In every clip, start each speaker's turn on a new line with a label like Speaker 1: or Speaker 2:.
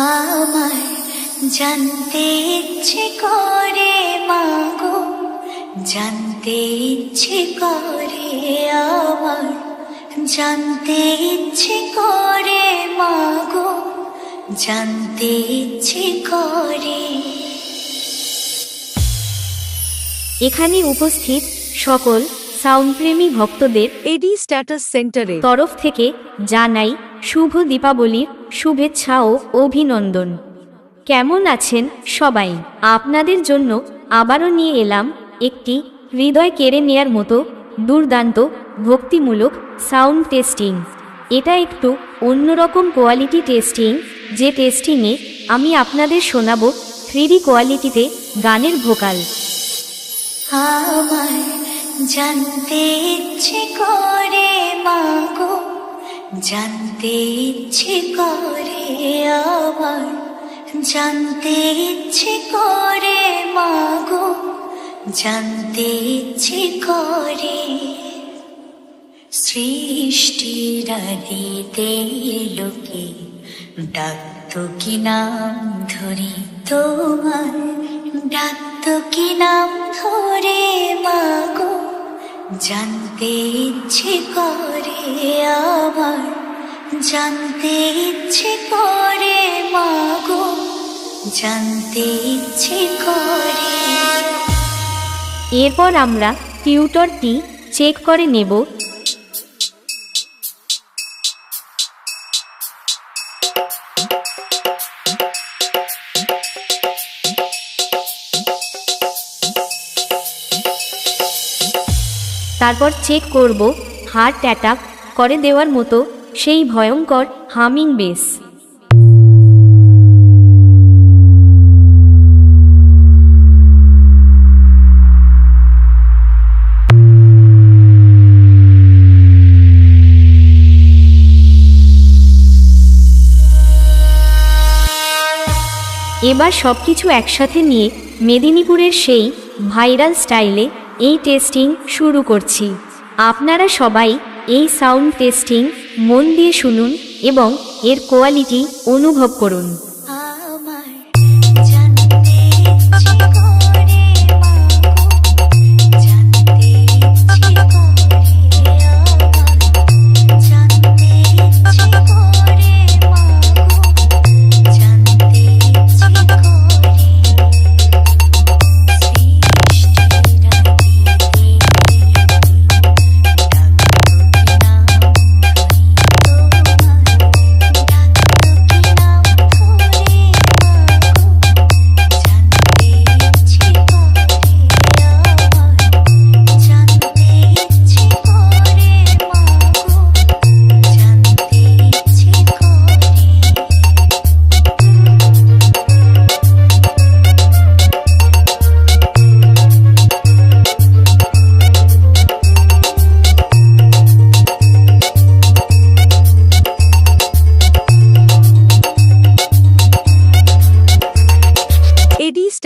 Speaker 1: আমার জানতে ইচ্ছে করে মাগো জানতে ইচ্ছে করে আমার জানতে ইচ্ছে করে মাগো জানতে ইচ্ছে করে।
Speaker 2: এখানে উপস্থিত সকল সাউন্ডপ্রেমী ভক্তদের
Speaker 3: এডি স্ট্যাটাস সেন্টারের
Speaker 2: তরফ থেকে জানাই শুভ দীপাবলির শুভেচ্ছা ও অভিনন্দন। কেমন আছেন সবাই? আপনাদের জন্য আবারও নিয়ে এলাম একটি হৃদয় কেড়ে নেয়ার মতো দুর্দান্ত, ভক্তিমূলক সাউন্ড টেস্টিং। এটা একটু অন্যরকম কোয়ালিটি টেস্টিং, যে টেস্টিংয়ে আমি আপনাদের শোনাবো থ্রিডি কোয়ালিটিতে গানের ভোকাল।
Speaker 1: জানতে ইচ্ছে করে মাগো জানতে ইচ্ছে করে আমার জানতে ইচ্ছে করে মাগো, জানতে ইচ্ছে করে সৃষ্টির দিতে লোকে ডাকত কি নাম ধরি তোমার, ডাকত কি নাম ধরে মাগো? জানতে ইচ্ছে করে আবার, জানতে ইচ্ছে করে মাগো, জানতে ইচ্ছে করে।
Speaker 2: এরপর আমরা টিউটরটি চেক করে নেব তারপর চেক করব হার্ট অ্যাটাক করে দেওয়ার মতো সেই ভয়ঙ্কর হামিং বেস এবার সব কিছু একসাথে নিয়ে মেদিনীপুরের সেই ভাইরাল স্টাইলে এই টেস্টিং শুরু করছি। আপনারা সবাই এই সাউন্ড টেস্টিং মন দিয়ে শুনুন এবং এর কোয়ালিটি অনুভব করুন।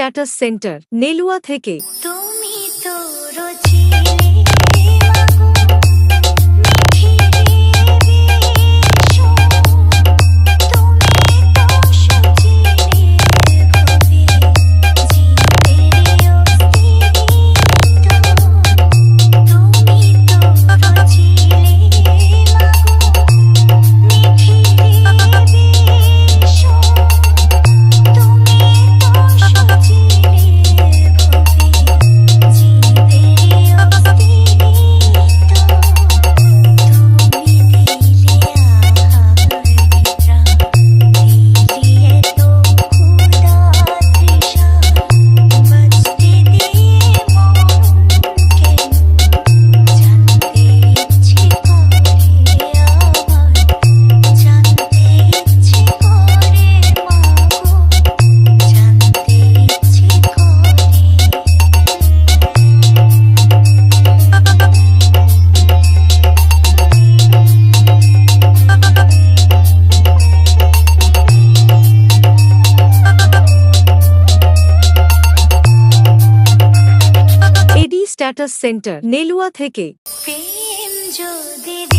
Speaker 3: স্ট্যাটাস সেন্টার নেলুয়া থেকে স্ট্যাটাস সেন্টার নেলুয়া থেকে
Speaker 1: প্রেম যদি